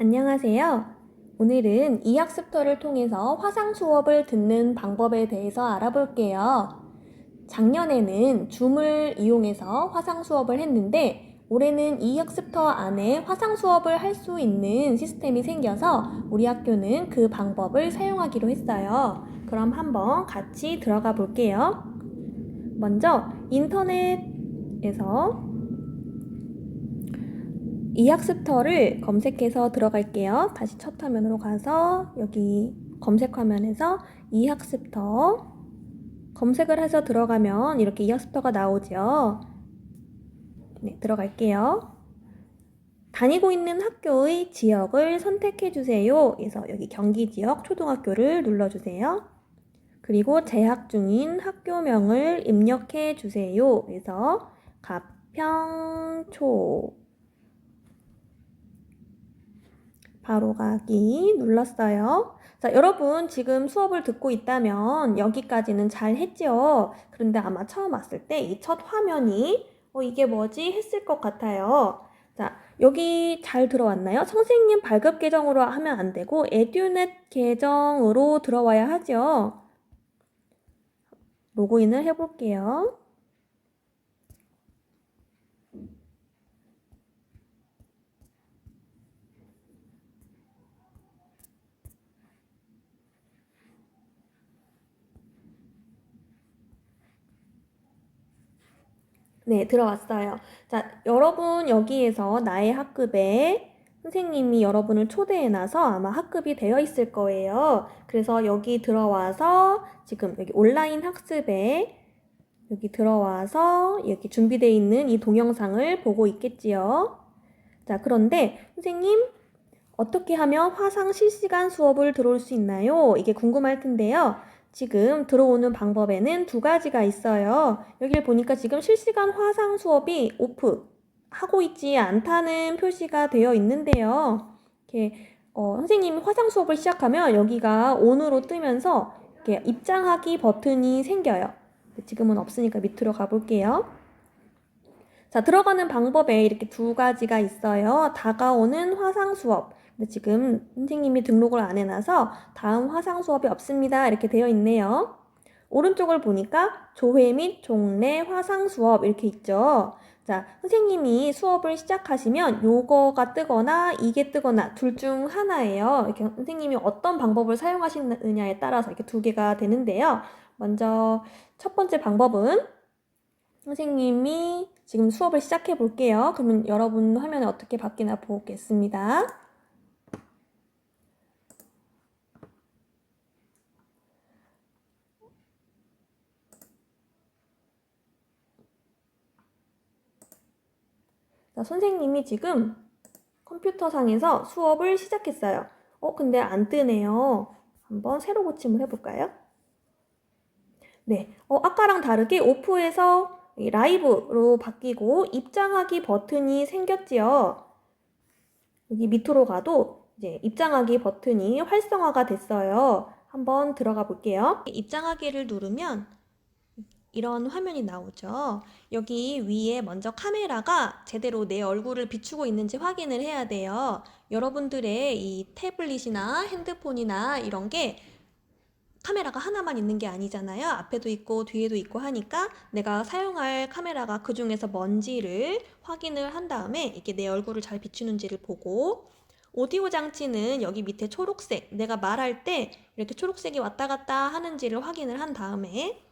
안녕하세요. 오늘은 이 학습터를 통해서 화상 수업을 듣는 방법에 대해서 알아볼게요. 작년에는 줌을 이용해서 화상 수업을 했는데 올해는 이 학습터 안에 화상 수업을 할 수 있는 시스템이 생겨서 우리 학교는 그 방법을 사용하기로 했어요. 그럼 한번 같이 들어가 볼게요. 먼저 인터넷에서 이 학습터를 검색해서 들어갈게요. 다시 첫 화면으로 가서 여기 검색 화면에서 이 학습터 검색을 해서 들어가면 이렇게 이 학습터가 나오죠. 네, 들어갈게요. 다니고 있는 학교의 지역을 선택해 주세요. 그래서 여기 경기 지역 초등학교를 눌러 주세요. 그리고 재학 중인 학교명을 입력해 주세요. 그래서 가평초 바로 가기 눌렀어요. 자, 여러분 지금 수업을 듣고 있다면 여기까지는 잘 했죠? 그런데 아마 처음 왔을 때 이 첫 화면이 어, 이게 뭐지? 했을 것 같아요. 자, 여기 잘 들어왔나요? 선생님 발급 계정으로 하면 안 되고 에듀넷 계정으로 들어와야 하죠. 로그인을 해볼게요. 네, 들어왔어요. 자, 여러분 여기에서 나의 학급에 선생님이 여러분을 초대해놔서 아마 학급이 되어 있을 거예요. 그래서 여기 들어와서 지금 여기 온라인 학습에 여기 들어와서 여기 준비되어 있는 이 동영상을 보고 있겠지요. 자, 그런데 선생님 어떻게 하면 화상 실시간 수업을 들어올 수 있나요? 이게 궁금할 텐데요. 지금 들어오는 방법에는 두 가지가 있어요. 여기를 보니까 지금 실시간 화상 수업이 오프 하고 있지 않다는 표시가 되어 있는데요. 이렇게 어, 선생님이 화상 수업을 시작하면 여기가 온으로 뜨면서 이렇게 입장하기 버튼이 생겨요. 지금은 없으니까 밑으로 가볼게요. 자, 들어가는 방법에 이렇게 두 가지가 있어요. 다가오는 화상 수업. 근데 지금 선생님이 등록을 안 해놔서 다음 화상 수업이 없습니다. 이렇게 되어 있네요. 오른쪽을 보니까 조회 및 종례 화상 수업 이렇게 있죠. 자, 선생님이 수업을 시작하시면 요거가 뜨거나 이게 뜨거나 둘 중 하나예요. 이렇게 선생님이 어떤 방법을 사용하시느냐에 따라서 이렇게 두 개가 되는데요. 먼저 첫 번째 방법은 선생님이 지금 수업을 시작해 볼게요. 그러면 여러분 화면에 어떻게 바뀌나 보겠습니다. 자, 선생님이 지금 컴퓨터 상에서 수업을 시작했어요. 어, 근데 안 뜨네요. 한번 새로 고침을 해볼까요? 네, 어, 아까랑 다르게 오프에서 라이브로 바뀌고 입장하기 버튼이 생겼지요. 여기 밑으로 가도 이제 입장하기 버튼이 활성화가 됐어요. 한번 들어가 볼게요. 입장하기를 누르면 이런 화면이 나오죠. 여기 위에 먼저 카메라가 제대로 내 얼굴을 비추고 있는지 확인을 해야 돼요. 여러분들의 이 태블릿이나 핸드폰이나 이런 게 카메라가 하나만 있는 게 아니잖아요. 앞에도 있고 뒤에도 있고 하니까 내가 사용할 카메라가 그 중에서 뭔지를 확인을 한 다음에 이렇게 내 얼굴을 잘 비추는지를 보고 오디오 장치는 여기 밑에 초록색 내가 말할 때 이렇게 초록색이 왔다 갔다 하는지를 확인을 한 다음에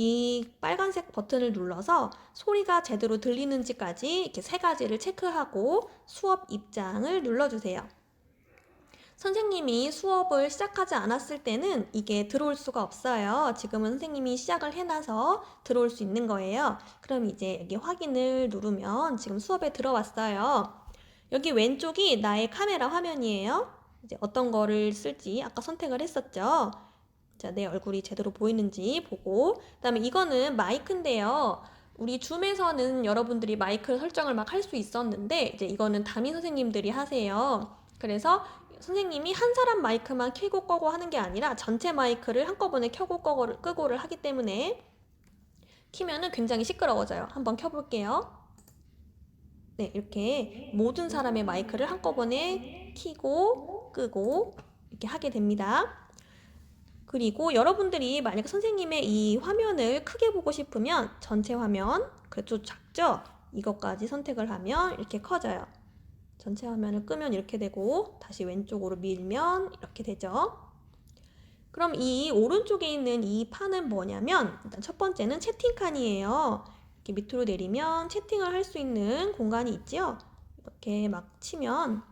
이 빨간색 버튼을 눌러서 소리가 제대로 들리는지까지 이렇게 세 가지를 체크하고 수업 입장을 눌러주세요. 선생님이 수업을 시작하지 않았을 때는 이게 들어올 수가 없어요. 지금은 선생님이 시작을 해놔서 들어올 수 있는 거예요. 그럼 이제 여기 확인을 누르면 지금 수업에 들어왔어요. 여기 왼쪽이 나의 카메라 화면이에요. 이제 어떤 거를 쓸지 아까 선택을 했었죠. 자, 내 얼굴이 제대로 보이는지 보고. 그 다음에 이거는 마이크인데요. 우리 줌에서는 여러분들이 마이크 설정을 막 할 수 있었는데, 이제 이거는 담임 선생님들이 하세요. 그래서 선생님이 한 사람 마이크만 켜고 꺼고 하는 게 아니라 전체 마이크를 한꺼번에 켜고 꺼고를, 끄고를 하기 때문에 키면은 굉장히 시끄러워져요. 한번 켜볼게요. 네, 이렇게 모든 사람의 마이크를 한꺼번에 켜고 끄고 이렇게 하게 됩니다. 그리고 여러분들이 만약 선생님의 이 화면을 크게 보고 싶으면 전체 화면, 그래도 작죠? 이것까지 선택을 하면 이렇게 커져요. 전체 화면을 끄면 이렇게 되고 다시 왼쪽으로 밀면 이렇게 되죠. 그럼 이 오른쪽에 있는 이 판은 뭐냐면 일단 첫 번째는 채팅칸이에요. 이렇게 밑으로 내리면 채팅을 할 수 있는 공간이 있죠. 이렇게 막 치면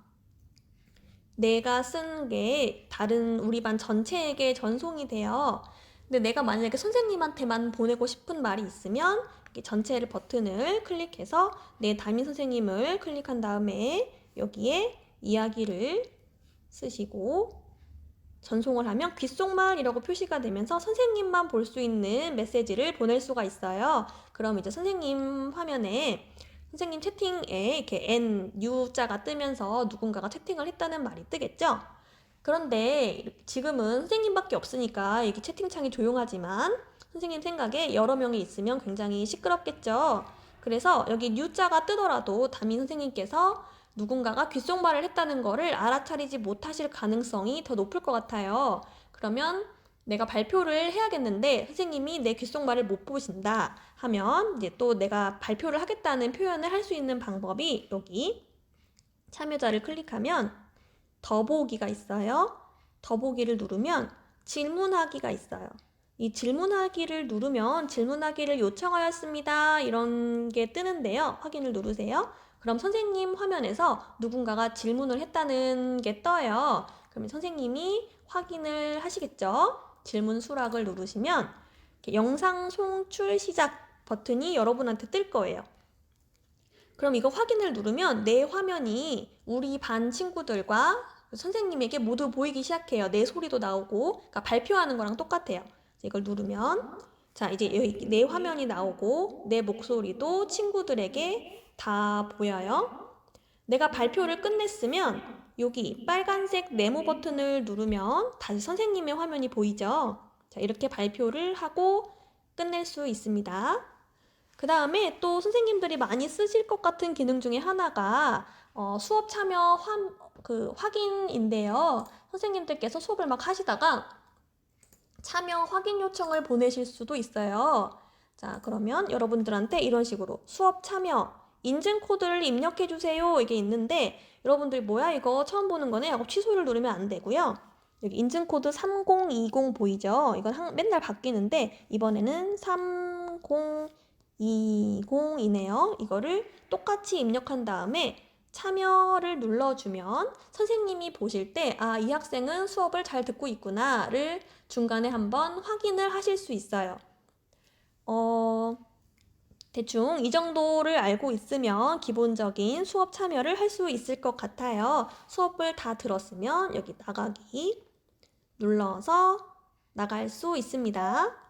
내가 쓴 게 다른 우리 반 전체에게 전송이 돼요. 근데 내가 만약에 선생님한테만 보내고 싶은 말이 있으면 전체를 버튼을 클릭해서 내 담임 선생님을 클릭한 다음에 여기에 이야기를 쓰시고 전송을 하면 귓속말이라고 표시가 되면서 선생님만 볼 수 있는 메시지를 보낼 수가 있어요. 그럼 이제 선생님 화면에 선생님 채팅에 이렇게 N, U자가 뜨면서 누군가가 채팅을 했다는 말이 뜨겠죠? 그런데 지금은 선생님밖에 없으니까 이렇게 채팅창이 조용하지만 선생님 생각에 여러 명이 있으면 굉장히 시끄럽겠죠? 그래서 여기 U자가 뜨더라도 담임 선생님께서 누군가가 귓속말을 했다는 거를 알아차리지 못하실 가능성이 더 높을 것 같아요. 그러면 내가 발표를 해야겠는데 선생님이 내 귓속말을 못 보신다 하면 이제 또 내가 발표를 하겠다는 표현을 할 수 있는 방법이 여기 참여자를 클릭하면 더보기가 있어요. 더보기를 누르면 질문하기가 있어요. 이 질문하기를 누르면 질문하기를 요청하였습니다. 이런 게 뜨는데요. 확인을 누르세요. 그럼 선생님 화면에서 누군가가 질문을 했다는 게 떠요. 그러면 선생님이 확인을 하시겠죠? 질문 수락을 누르시면 영상 송출 시작 버튼이 여러분한테 뜰 거예요. 그럼 이거 확인을 누르면 내 화면이 우리 반 친구들과 선생님에게 모두 보이기 시작해요. 내 소리도 나오고 그러니까 발표하는 거랑 똑같아요. 이걸 누르면 자 이제 여기 내 화면이 나오고 내 목소리도 친구들에게 다 보여요. 내가 발표를 끝냈으면 여기 빨간색 네모 버튼을 누르면 다시 선생님의 화면이 보이죠. 자 이렇게 발표를 하고 끝낼 수 있습니다. 그 다음에 또 선생님들이 많이 쓰실 것 같은 기능 중에 하나가 어, 수업 참여 화, 그 확인인데요. 선생님들께서 수업을 막 하시다가 참여 확인 요청을 보내실 수도 있어요. 자, 그러면 여러분들한테 이런 식으로 수업 참여 인증 코드를 입력해 주세요. 이게 있는데 여러분들이 뭐야 이거 처음 보는 거네 하고 취소를 누르면 안 되고요. 여기 인증 코드 3020 보이죠? 이건 한, 맨날 바뀌는데 이번에는 3020이네요. 이거를 똑같이 입력한 다음에 참여를 눌러주면 선생님이 보실 때, 아, 이 학생은 수업을 잘 듣고 있구나를 중간에 한번 확인을 하실 수 있어요. 어, 대충 이 정도를 알고 있으면 기본적인 수업 참여를 할 수 있을 것 같아요. 수업을 다 들었으면 여기 나가기 눌러서 나갈 수 있습니다.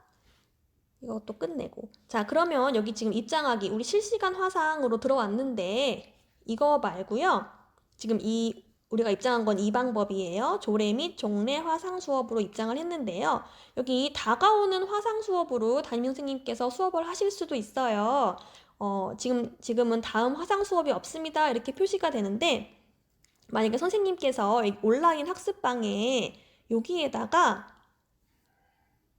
이것도 끝내고. 자, 그러면 여기 지금 입장하기, 우리 실시간 화상으로 들어왔는데, 이거 말고요. 지금 이 우리가 입장한 건 이 방법이에요. 조례 및 종례 화상 수업으로 입장을 했는데요. 여기 다가오는 화상 수업으로 담임 선생님께서 수업을 하실 수도 있어요. 어, 지금 지금은 다음 화상 수업이 없습니다. 이렇게 표시가 되는데 만약에 선생님께서 온라인 학습방에 여기에다가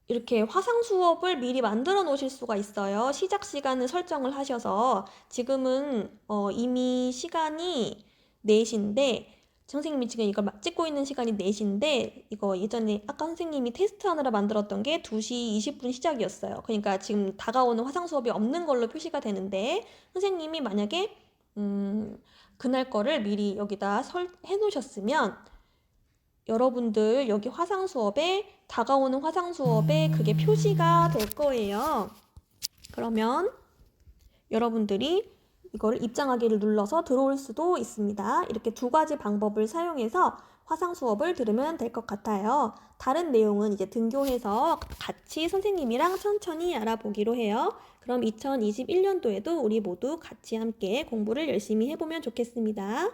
이렇게 화상 수업을 미리 만들어 놓으실 수가 있어요. 시작 시간을 설정을 하셔서 지금은 어, 이미 시간이 4시인데 선생님이 지금 이걸 찍고 있는 시간이 4시인데 이거 예전에 아까 선생님이 테스트하느라 만들었던 게 2시 20분 시작이었어요. 그러니까 지금 다가오는 화상 수업이 없는 걸로 표시가 되는데 선생님이 만약에 음, 그날 거를 미리 여기다 설, 해놓으셨으면 여러분들 여기 화상 수업에 다가오는 화상 수업에 그게 표시가 될 거예요. 그러면 여러분들이 이거를 입장하기를 눌러서 들어올 수도 있습니다. 이렇게 두 가지 방법을 사용해서 화상 수업을 들으면 될 것 같아요. 다른 내용은 이제 등교해서 같이 선생님이랑 천천히 알아보기로 해요. 그럼 2021년도에도 우리 모두 같이 함께 공부를 열심히 해보면 좋겠습니다.